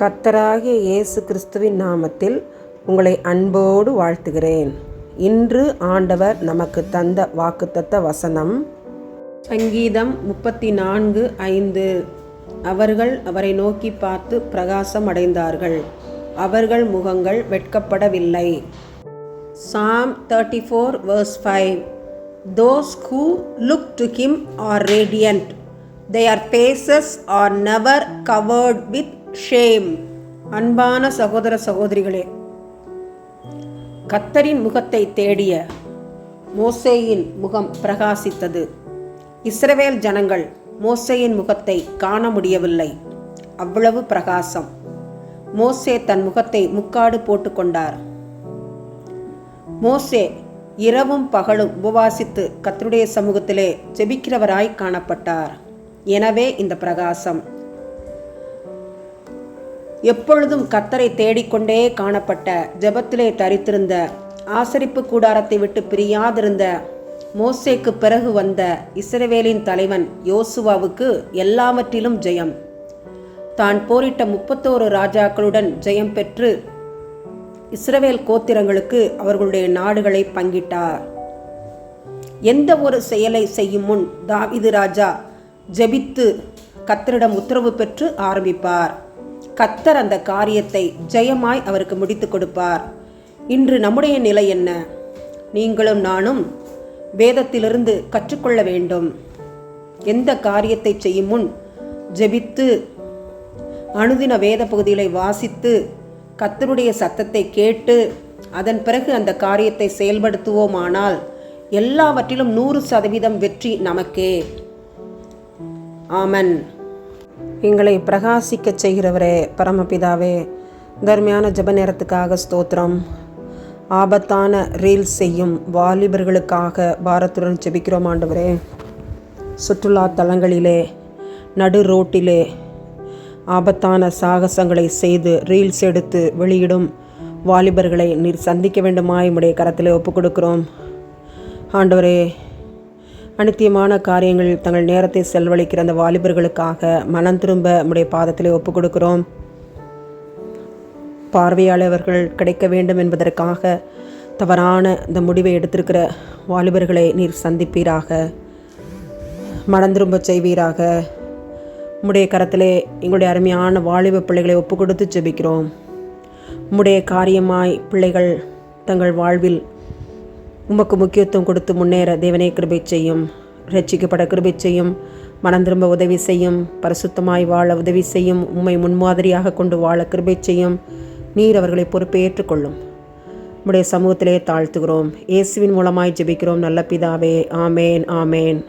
கத்தராகிய இயேசு கிறிஸ்துவின் நாமத்தில் உங்களை அன்போடு வாழ்த்துகிறேன். இன்று ஆண்டவர் நமக்கு தந்த வாக்குத்தத்த வசனம் சங்கீதம் முப்பத்தி நான்கு ஐந்து. அவர்கள் அவரை நோக்கி பார்த்து பிரகாசம் அடைந்தார்கள் அவர்கள் முகங்கள் வெட்கப்படவில்லை. Psalm thirty four verse five those who look to him are radiant their faces are never covered with shame அன்பான சகோதர சகோதரிகளே கத்தரின் முகத்தை தேடிய மோசேயின் முகம் பிரகாசித்தது. இஸ்ரவேல் ஜனங்கள் மோசேயின் முகத்தை காண முடியவில்லை. அவ்வளவு பிரகாசம். மோசே தன் முகத்தை முக்காடு போட்டுக்கொண்டார் மோசே இரவும் பகலும் உபவாசித்து கத்தருடைய சமூகத்திலே ஜெபிக்கிறவராய் காணப்பட்டார். எனவே இந்த பிரகாசம். எப்பொழுதும் கத்தரை தேடிக்கொண்டே காணப்பட்ட ஜெபத்திலே தரித்திருந்த ஆசரிப்பு கூடாரத்தை விட்டு பிரியாதிருந்த மோசேக்கு பிறகு வந்த இஸ்ரவேலின் தலைவன் யோசுவாவுக்கு எல்லாவற்றிலும் ஜெயம். தான் போரிட்ட முப்பத்தோரு ராஜாக்களுடன் ஜெயம் பெற்று இஸ்ரவேல் கோத்திரங்களுக்கு அவர்களுடைய நாடுகளை பங்கிட்டார். எந்த ஒரு செயலை செய்யும் முன் தாவிது ராஜா ஜெபித்து கத்தரிடம் உத்தரவு பெற்று ஆரம்பிப்பார். கத்தர் அந்த காரியத்தை ஜெயமாய் அவருக்கு முடித்து கொடுப்பார். இன்று நம்முடைய நிலை என்ன? நீங்களும் நானும் வேதத்திலிருந்து கற்றுக்கொள்ள வேண்டும். எந்த காரியத்தை செய்யும் முன் ஜெபித்து அனுதின வேத பகுதிகளை வாசித்து கத்தருடைய சத்தத்தை கேட்டு அதன் பிறகு அந்த காரியத்தை செயல்படுத்துவோமானால் எல்லாவற்றிலும் நூறு சதவீதம் வெற்றி நமக்கே. ஆமன். எங்களை பிரகாசிக்கச் செய்கிறவரே பரமபிதாவே. தர்மையான ஜப நேரத்துக்காக ஸ்தோத்திரம். ஆபத்தான ரீல்ஸ் செய்யும் வாலிபர்களுக்காக பாரத்துடன் ஜெபிக்கிறோம் ஆண்டவரே. சுற்றுலா தலங்களிலே நடு ரோட்டிலே ஆபத்தான சாகசங்களை செய்து ரீல்ஸ் எடுத்து வெளியிடும் வாலிபர்களை நீர் சந்திக்க வேண்டுமாய் உடைய கரத்தில் ஒப்புக் கொடுக்கிறோம் ஆண்டவரே அனித்தியமான காரியங்களில் தங்கள் நேரத்தை செலவழிக்கிற அந்த வாலிபர்களுக்காக மனம் திரும்ப நம்முடைய பாதத்தில் ஒப்புக் கொடுக்கிறோம். பார்வையாளர்கள் கிடைக்க வேண்டும் என்பதற்காக தவறான இந்த முடிவை எடுத்திருக்கிற வாலிபர்களை நீர் சந்திப்பீராக. மனம் திரும்ப செய்வீராக. உம்முடைய கரத்திலே எங்களுடைய அருமையான வாலிப பிள்ளைகளை ஒப்பு கொடுத்து ஜெபிக்கிறோம் உம்முடைய காரியமாய் பிள்ளைகள் தங்கள் வாழ்வில் உமக்கு முக்கியத்துவம் கொடுத்து முன்னேற தேவனே கிருபை செய்யும். ரட்சிக்கப்பட கிருபை செய்யும். மனம் திரும்ப உதவி செய்யும். பரிசுத்தமாய் வாழ உதவி செய்யும். உம்மை முன்மாதிரியாக கொண்டு வாழ கிருபை செய்யும். நீர் அவர்களை பொறுப்பை ஏற்றுக்கொள்ளும் நம்முடைய சமூகத்திலே தாழ்த்துகிறோம். இயேசுவின் மூலமாய் ஜெபிக்கிறோம். நல்ல பிதாவே ஆமேன் ஆமேன்.